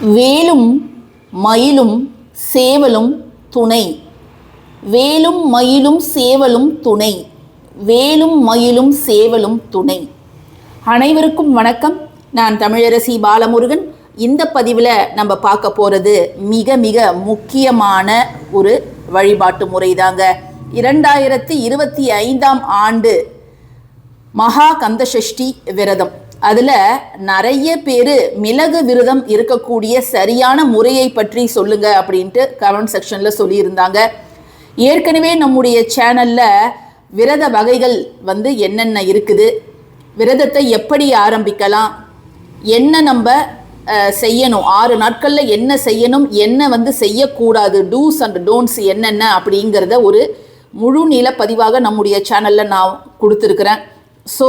வேலும் மயிலும் சேவலும் துணை. வேலும் மயிலும் சேவலும் துணை. வேலும் மயிலும் சேவலும் துணை. அனைவருக்கும் வணக்கம். நான் தமிழரசி பாலமுருகன். இந்த பதிவில் நம்ம பார்க்க போகிறது மிக மிக முக்கியமான ஒரு வழிபாட்டு முறை தாங்க இரண்டாயிரத்தி இருபத்தி ஐந்தாம் ஆண்டு மகா கந்தசஷ்டி விரதம். அதில் நிறைய பேர் மிளகு விரதம் இருக்கக்கூடிய சரியான முறையை பற்றி சொல்லுங்க அப்படின்ட்டு கமெண்ட் செக்ஷனில் சொல்லியிருந்தாங்க. ஏற்கனவே நம்முடைய சேனலில் விரத வகைகள் வந்து என்னென்ன இருக்குது விரதத்தை எப்படி ஆரம்பிக்கலாம் என்ன நம்ம செய்யணும் ஆறு நாட்களில் என்ன செய்யணும் என்ன வந்து செய்யக்கூடாது டூஸ் அண்ட் டோன்ட்ஸ் என்னென்ன அப்படிங்கிறத ஒரு முழு நீள பதிவாக நம்முடைய சேனலில் நான் கொடுத்துருக்குறேன். ஸோ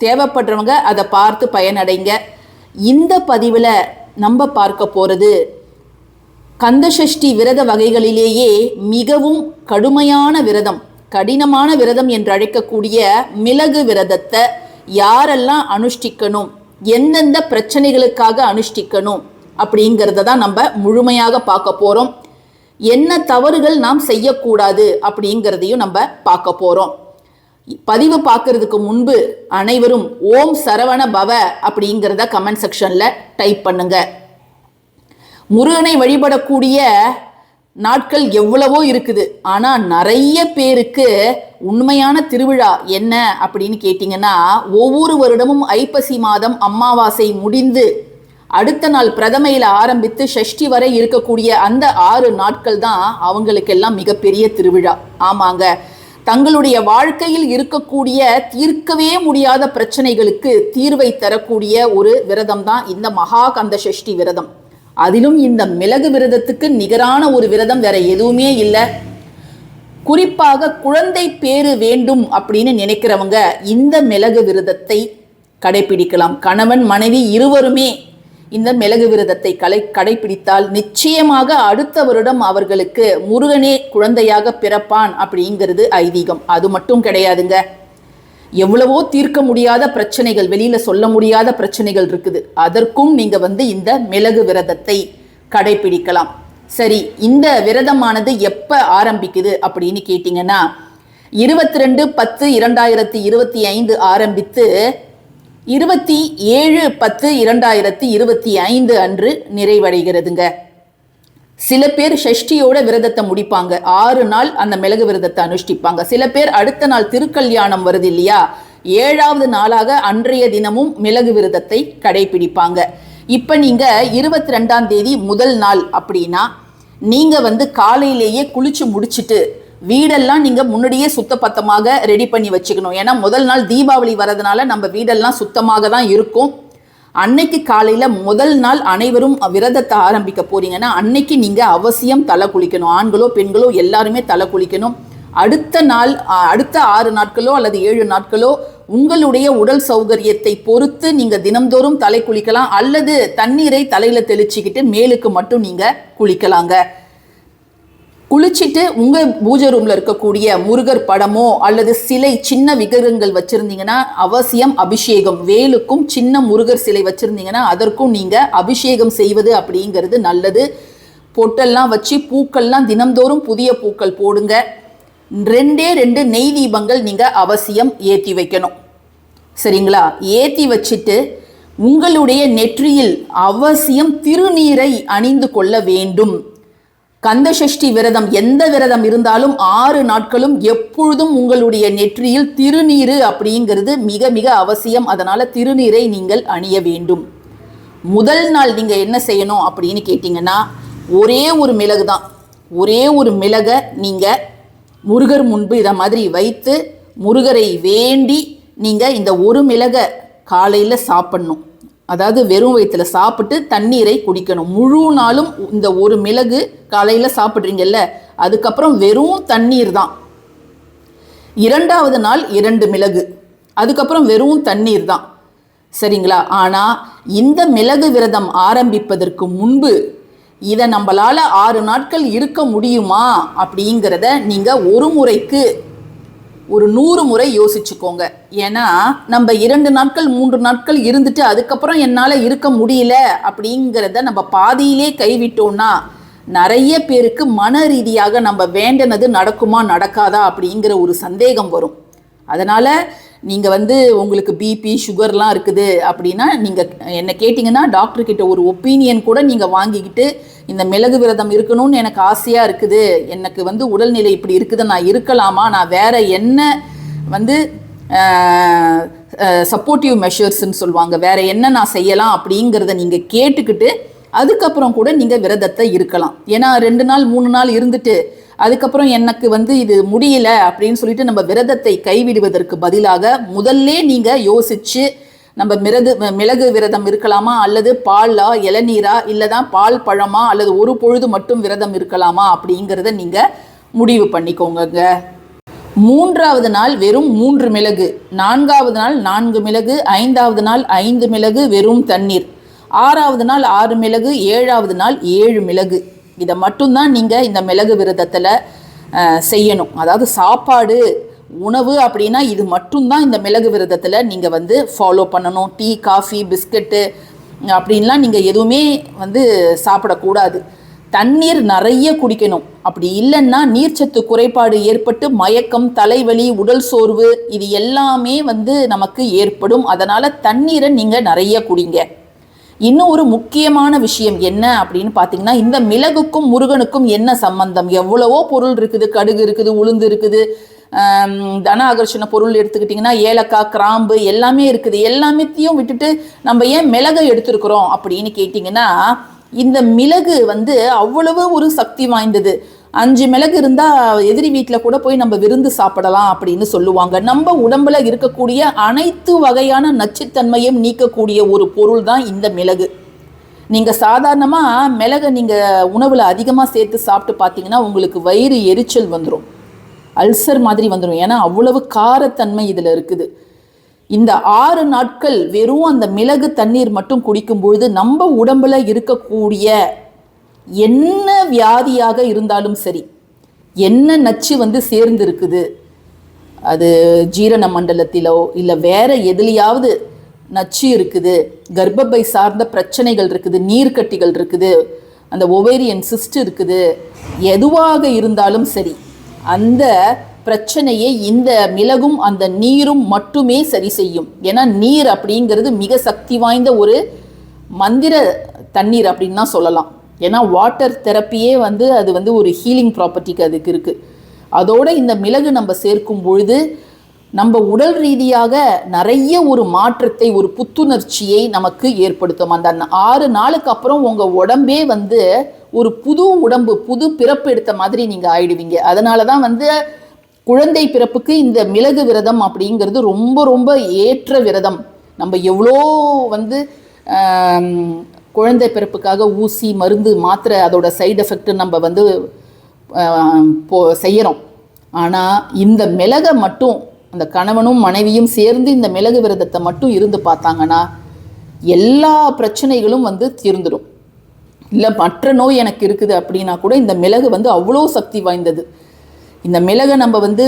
தேவைப்படுறவங்க அதை பார்த்து பயனடைங்க. இந்த பதிவில் நம்ம பார்க்க போகிறது கந்தசஷ்டி விரத வகைகளிலேயே மிகவும் கடுமையான விரதம் கடினமான விரதம் என்று அழைக்கக்கூடிய மிளகு விரதத்தை யாரெல்லாம் அனுஷ்டிக்கணும் எந்தெந்த பிரச்சனைகளுக்காக அனுஷ்டிக்கணும் அப்படிங்கிறத தான் நம்ம முழுமையாக பார்க்க போகிறோம் என்ன தவறுகள் நாம் செய்யக்கூடாது அப்படிங்கிறதையும் நம்ம பார்க்க போகிறோம் பதிவு பார்க்கறதுக்கு முன்பு அனைவரும் ஓம் சரவண பவ அப்படிங்கிறத கமெண்ட் செக்ஷனில் டைப் பண்ணுங்க. முருகனை வழிபடக்கூடிய நாட்கள் எவ்வளவோ இருக்குது. ஆனால் நிறைய பேருக்கு உண்மையான திருவிழா என்ன அப்படின்னு கேட்டிங்கன்னா ஒவ்வொரு வருடமும் ஐப்பசி மாதம் அமாவாசை முடிந்து அடுத்த நாள் பிரதமையில் ஆரம்பித்து ஷஷ்டி வரை இருக்கக்கூடிய அந்த ஆறு நாட்கள் தான் அவங்களுக்கெல்லாம் மிகப்பெரிய திருவிழா. ஆமாங்க. தங்களுடைய வாழ்க்கையில் இருக்கக்கூடிய தீர்க்கவே முடியாத பிரச்சனைகளுக்கு தீர்வை தரக்கூடிய ஒரு விரதம் தான் இந்த மகா கந்த சஷ்டி விரதம். அதிலும் இந்த மிளகு விரதத்துக்கு நிகரான ஒரு விரதம் வேற எதுவுமே இல்லை. குறிப்பாக குழந்தை பேறு வேண்டும் அப்படின்னு நினைக்கிறவங்க இந்த மிளகு விரதத்தை கடைபிடிக்கலாம். கணவன் மனைவி இருவருமே இந்த மிளகு விரதத்தை கலை கடைபிடித்தால் நிச்சயமாக அடுத்த வருடம் அவர்களுக்கு முருகனே குழந்தையாக பிறப்பான் அப்படிங்கிறது ஐதீகம். அது மட்டும் கிடையாதுங்க. எவ்வளவோ தீர்க்க முடியாத பிரச்சனைகள் வெளியில சொல்ல முடியாத பிரச்சனைகள் இருக்குது. அதற்கும் நீங்க வந்து இந்த மிளகு விரதத்தை கடைபிடிக்கலாம். சரி இந்த விரதமானது எப்ப ஆரம்பிக்குது அப்படின்னு கேட்டீங்கன்னா இருபத்தி ரெண்டு பத்து இரண்டாயிரத்தி இருபத்தி ஐந்து ஆரம்பித்து இருபத்தி ஏழு பத்து இரண்டாயிரத்தி இருபத்தி ஐந்து அன்று நிறைவடைகிறதுங்க. சில பேர் ஷஷ்டியோட விரதத்தை முடிப்பாங்க. ஆறு நாள் அந்த மிளகு விரதத்தை அனுஷ்டிப்பாங்க. சில பேர் அடுத்த நாள் திருக்கல்யாணம் வருது இல்லையா? ஏழாவது நாளாக அன்றைய தினமும் மிளகு விரதத்தை கடைபிடிப்பாங்க. இப்போ நீங்க இருபத்தி ரெண்டாம் தேதி முதல் நாள் அப்படின்னா நீங்க வந்து காலையிலேயே குளிச்சு முடிச்சிட்டு வீடெல்லாம் நீங்க முன்னாடியே சுத்தப்பத்தமாக ரெடி பண்ணி வச்சுக்கணும். ஏன்னா முதல் நாள் தீபாவளி வரதுனால நம்ம வீடெல்லாம் சுத்தமாக தான் இருக்கும். அன்னைக்கு காலையில் முதல் நாள் அனைவரும் விரதத்தை ஆரம்பிக்க போறீங்கன்னா அன்னைக்கு நீங்கள் அவசியம் தலை குளிக்கணும். ஆண்களோ பெண்களோ எல்லாருமே தலை குளிக்கணும். அடுத்த நாள் அடுத்த ஆறு நாட்களோ அல்லது ஏழு நாட்களோ உங்களுடைய உடல் சௌகரியத்தை பொறுத்து நீங்கள் தினம்தோறும் தலை குளிக்கலாம். அல்லது தண்ணீரை தலையில் தெளிச்சுக்கிட்டு மேலுக்கு மட்டும் நீங்கள் குளிக்கலாங்க. குளிச்சிட்டு உங்க பூஜை ரூம்ல இருக்கக்கூடிய முருகர் படமோ அல்லது சிலை சின்ன விக்கிரகங்கள் வச்சிருந்தீங்கன்னா அவசியம் அபிஷேகம். வேலுக்கும் சின்ன முருகர் சிலை வச்சிருந்தீங்கன்னா அதற்கும் நீங்க அபிஷேகம் செய்வது அப்படிங்கிறது நல்லது. பொட்டெல்லாம் வச்சு பூக்கள்லாம் தினம்தோறும் புதிய பூக்கள் போடுங்க. ரெண்டே ரெண்டு நெய் தீபங்கள் நீங்க அவசியம் ஏற்றி வைக்கணும். சரிங்களா? ஏற்றி வச்சுட்டு உங்களுடைய நெற்றியில் அவசியம் திருநீரை அணிந்து கொள்ள வேண்டும். கந்தசஷ்டி விரதம் எந்த விரதம் இருந்தாலும் ஆறு நாட்களும் எப்பொழுதும் உங்களுடைய நெற்றியில் திருநீரு அப்படிங்கிறது மிக மிக அவசியம். அதனால திருநீரை நீங்கள் அணிய வேண்டும். முதல் நாள் நீங்க என்ன செய்யணும் அப்படின்னு கேட்டிங்கன்னா ஒரே ஒரு மிளகு தான் ஒரே ஒரு மிளகை நீங்க முருகர் முன்பு இதை மாதிரி வைத்து முருகரை வேண்டி நீங்க இந்த ஒரு மிளகை காலையில் சாப்பிடணும். அதாவது வெறும் வயிற்றுல சாப்பிட்டு தண்ணீரை குடிக்கணும். முழு நாளும் இந்த ஒரு மிளகு காலையில் சாப்பிட்றீங்கல்ல அதுக்கப்புறம் வெறும் தண்ணீர் தான். இரண்டாவது நாள் இரண்டு மிளகு அதுக்கப்புறம் வெறும் தண்ணீர் தான். சரிங்களா? ஆனால் இந்த மிளகு விரதம் ஆரம்பிப்பதற்கு முன்பு இதை நம்மளால ஆறு நாட்கள் இருக்க முடியுமா அப்படிங்கிறத நீங்கள் ஒரு முறைக்கு ஒரு நூறு முறை யோசிச்சுக்கோங்க. ஏன்னா நம்ம இரண்டு நாட்கள் மூன்று நாட்கள் இருந்துட்டு அதுக்கப்புறம் என்னால் இருக்க முடியல அப்படிங்கிறத நம்ம பாதியிலே கைவிட்டோம்னா நிறைய பேருக்கு மன ரீதியாக நம்ம வேண்டினது நடக்குமா நடக்காதா அப்படிங்கிற ஒரு சந்தேகம் வரும். அதனால் நீங்கள் வந்து உங்களுக்கு பிபி சுகர்லாம் இருக்குது அப்படின்னா நீங்கள் என்ன கேட்டிங்கன்னா டாக்டர்கிட்ட ஒரு ஒப்பீனியன் கூட நீங்கள் வாங்கிக்கிட்டு இந்த மிளகு விரதம் இருக்கணும்னு எனக்கு ஆசையாக இருக்குது. எனக்கு வந்து உடல்நிலை இப்படி இருக்குது நான் இருக்கலாமா? நான் வேறு என்ன வந்து சப்போர்ட்டிவ் மெஷர்ஸ்ன்னு சொல்லுவாங்க. வேறு என்ன நான் செய்யலாம் அப்படிங்கிறத நீங்கள் கேட்டுக்கிட்டு அதுக்கப்புறம் கூட நீங்கள் விரதத்தை இருக்கலாம். ஏன்னா ரெண்டு நாள் மூணு நாள் இருந்துட்டு அதுக்கப்புறம் எனக்கு வந்து இது முடியல அப்படின்னு சொல்லிட்டு நம்ம விரதத்தை கைவிடுவதற்கு பதிலாக முதல்ல நீங்கள் யோசிச்சு நம்ம மிரது மிளகு விரதம் இருக்கலாமா அல்லது பாலா இளநீரா இல்லை தான் பால் பழமா அல்லது ஒரு பொழுது மட்டும் விரதம் இருக்கலாமா அப்படிங்கிறத நீங்கள் முடிவு பண்ணிக்கோங்க மூன்றாவது நாள் வெறும் மூன்று மிளகு நான்காவது நாள் நான்கு மிளகு ஐந்தாவது நாள் ஐந்து மிளகு வெறும் தண்ணீர். ஆறாவது நாள் ஆறு மிளகு ஏழாவது நாள் ஏழு மிளகு. இதை மட்டும்தான் நீங்கள் இந்த மிளகு விரதத்தில் செய்யணும். அதாவது சாப்பாடு உணவு அப்படின்னா இது மட்டும்தான் இந்த மிளகு விரதத்தில் நீங்கள் வந்து ஃபாலோ பண்ணணும். டீ காஃபி பிஸ்கட்டு அப்படின்லாம் நீங்கள் எதுவுமே வந்து சாப்பிடக்கூடாது. தண்ணீர் நிறைய குடிக்கணும். அப்படி இல்லைன்னா நீர்ச்சத்து குறைபாடு ஏற்பட்டு மயக்கம் தலைவலி உடல் சோர்வு இது எல்லாமே வந்து நமக்கு ஏற்படும். அதனால் தண்ணீரை நீங்கள் நிறைய குடிங்க. இன்னும் ஒரு முக்கியமான விஷயம் என்ன அப்படின்னு பார்த்தீங்கன்னா இந்த மிளகுக்கும் முருகனுக்கும் என்ன சம்பந்தம்? எவ்வளவோ பொருள் இருக்குது கடுகு இருக்குது உளுந்து இருக்குது. தன ஆகர்ஷண பொருள் எடுத்துக்கிட்டிங்கன்னா ஏலக்காய் கிராம்பு எல்லாமே இருக்குது. எல்லாமேத்தையும் விட்டுட்டு நம்ம ஏன் மிளகை எடுத்துருக்குறோம் அப்படின்னு கேட்டிங்கன்னா இந்த மிளகு வந்து அவ்வளவு ஒரு சக்தி வாய்ந்தது. அஞ்சு மிளகு இருந்தால் எதிரி வீட்டில் கூட போய் நம்ம விருந்து சாப்பிடலாம் அப்படின்னு சொல்லுவாங்க. நம்ம உடம்புல இருக்கக்கூடிய அனைத்து வகையான நச்சுத்தன்மையும் நீக்கக்கூடிய ஒரு பொருள் தான் இந்த மிளகு. நீங்கள் சாதாரணமாக மிளகை நீங்கள் உணவில் அதிகமாக சேர்த்து சாப்பிட்டு பார்த்தீங்கன்னா உங்களுக்கு வயிறு எரிச்சல் வந்துடும் அல்சர் மாதிரி வந்துடும் ஏன்னா அவ்வளவு காரத்தன்மை இதில் இருக்குது. இந்த ஆறு நாட்கள் வெறும் அந்த மிளகு தண்ணீர் மட்டும் குடிக்கும் பொழுது நம்ம உடம்புல இருக்கக்கூடிய என்ன வியாதியாக இருந்தாலும் சரி என்ன நச்சு வந்து சேர்ந்து இருக்குது அது ஜீரண மண்டலத்திலோ இல்லை வேற எதுலையாவது நச்சு இருக்குது கர்ப்பப்பை சார்ந்த பிரச்சனைகள் இருக்குது நீர்க்கட்டிகள் இருக்குது அந்த ஒவேரியன் சிஸ்ட் இருக்குது எதுவாக இருந்தாலும் சரி அந்த பிரச்சனையை இந்த மிளகும் அந்த நீரும் மட்டுமே சரி செய்யும். ஏன்னா நீர் அப்படிங்கிறது மிக சக்தி வாய்ந்த ஒரு மந்திர தண்ணீர் அப்படின்னு தான் சொல்லலாம். ஏன்னா வாட்டர் தெரப்பியே வந்து அது வந்து ஒரு ஹீலிங் ப்ராப்பர்ட்டிக்கு அதுக்கு இருக்குது அதோட இந்த மிளகு நம்ம சேர்க்கும் பொழுது நம்ம உடல் ரீதியாக நிறைய ஒரு மாற்றத்தை ஒரு புத்துணர்ச்சியை நமக்கு ஏற்படுத்தும். அந்த ஆறு நாளுக்கு அப்புறம் உங்கள் உடம்பே வந்து ஒரு புது உடம்பு புது பிறப்பு எடுத்த மாதிரி நீங்கள் ஆயிடுவீங்க. அதனால தான் வந்து குழந்தை பிறப்புக்கு இந்த மிளகு விரதம் அப்படிங்கிறது ரொம்ப ரொம்ப ஏற்ற விரதம். நம்ம எவ்வளோ வந்து குழந்தை பிறப்புக்காக ஊசி மருந்து மாத்திரை அதோட சைடு எஃபெக்ட் நம்ம வந்து போ செய்கிறோம் ஆனால் இந்த மிளகை மட்டும் அந்த கணவனும் மனைவியும் சேர்ந்து இந்த மிளகு விரதத்தை மட்டும் இருந்து பார்த்தாங்கன்னா எல்லா பிரச்சனைகளும் வந்து தீர்ந்துடும். இல்லை மற்ற நோய் எனக்கு இருக்குது அப்படின்னா கூட இந்த மிளகு வந்து அவ்வளோ சக்தி வாய்ந்தது. இந்த மிளகை நம்ம வந்து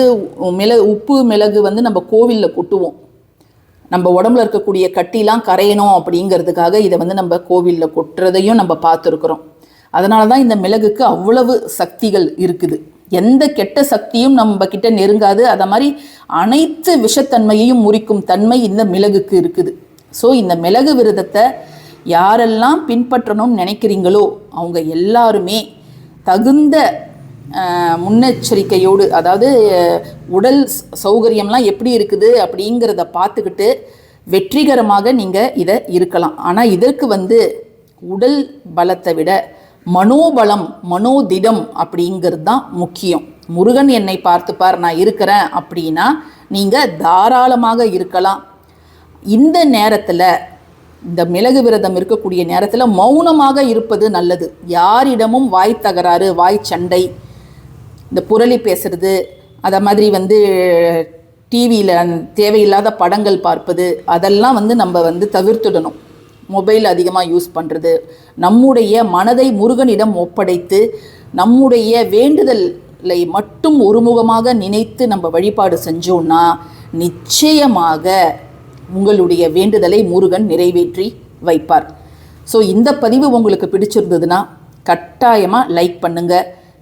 மிளகு உப்பு மிளகு வந்து நம்ம கோவிலில் கொட்டுவோம். நம்ம உடம்புல இருக்கக்கூடிய கட்டிலாம் கரையணும் அப்படிங்கிறதுக்காக இதை வந்து நம்ம கோவிலில் கொட்டுறதையும் நம்ம பார்த்துருக்குறோம். அதனால தான் இந்த மிளகுக்கு அவ்வளவு சக்திகள் இருக்குது. எந்த கெட்ட சக்தியும் நம்ம கிட்ட நெருங்காது. அதை மாதிரி அனைத்து விஷத்தன்மையையும் முறிக்கும் தன்மை இந்த மிளகுக்கு இருக்குது. ஸோ இந்த மிளகு விரதத்தை யாரெல்லாம் பின்பற்றணும்னு நினைக்கிறீங்களோ அவங்க எல்லாருமே தகுந்த முன்னெச்சரிக்கையோடு அதாவது உடல் சௌகரியம்லாம் எப்படி இருக்குது அப்படிங்கிறத பார்த்துக்கிட்டு வெற்றிகரமாக நீங்கள் இதை இருக்கலாம். ஆனால் இதற்கு வந்து உடல் பலத்தை விட மனோபலம் மனோதிடம் அப்படிங்கிறது தான் முக்கியம். முருகன் என்னை பார்த்துப்பார் நான் இருக்கிறேன் அப்படின்னா நீங்கள் தாராளமாக இருக்கலாம். இந்த நேரத்தில் இந்த மிளகு விரதம் இருக்கக்கூடிய நேரத்தில் மௌனமாக இருப்பது நல்லது. யாரிடமும் வாய் தகராறு வாய் சண்டை இந்த புரளி பேசுறது அதை மாதிரி வந்து டிவியில் தேவையில்லாத படங்கள் பார்ப்பது அதெல்லாம் வந்து நம்ம வந்து தவிர்த்துடணும். மொபைல் அதிகமாக யூஸ் பண்ணுறது நம்முடைய மனதை முருகனிடம் ஒப்படைத்து நம்முடைய வேண்டுதலை மட்டும் ஒருமுகமாக நினைத்து நம்ம வழிபாடு செஞ்சோம்னா நிச்சயமாக உங்களுடைய வேண்டுதலை முருகன் நிறைவேற்றி வைப்பார். ஸோ இந்த பதிவு உங்களுக்கு பிடிச்சிருந்ததுன்னா கட்டாயமாக லைக் பண்ணுங்கள்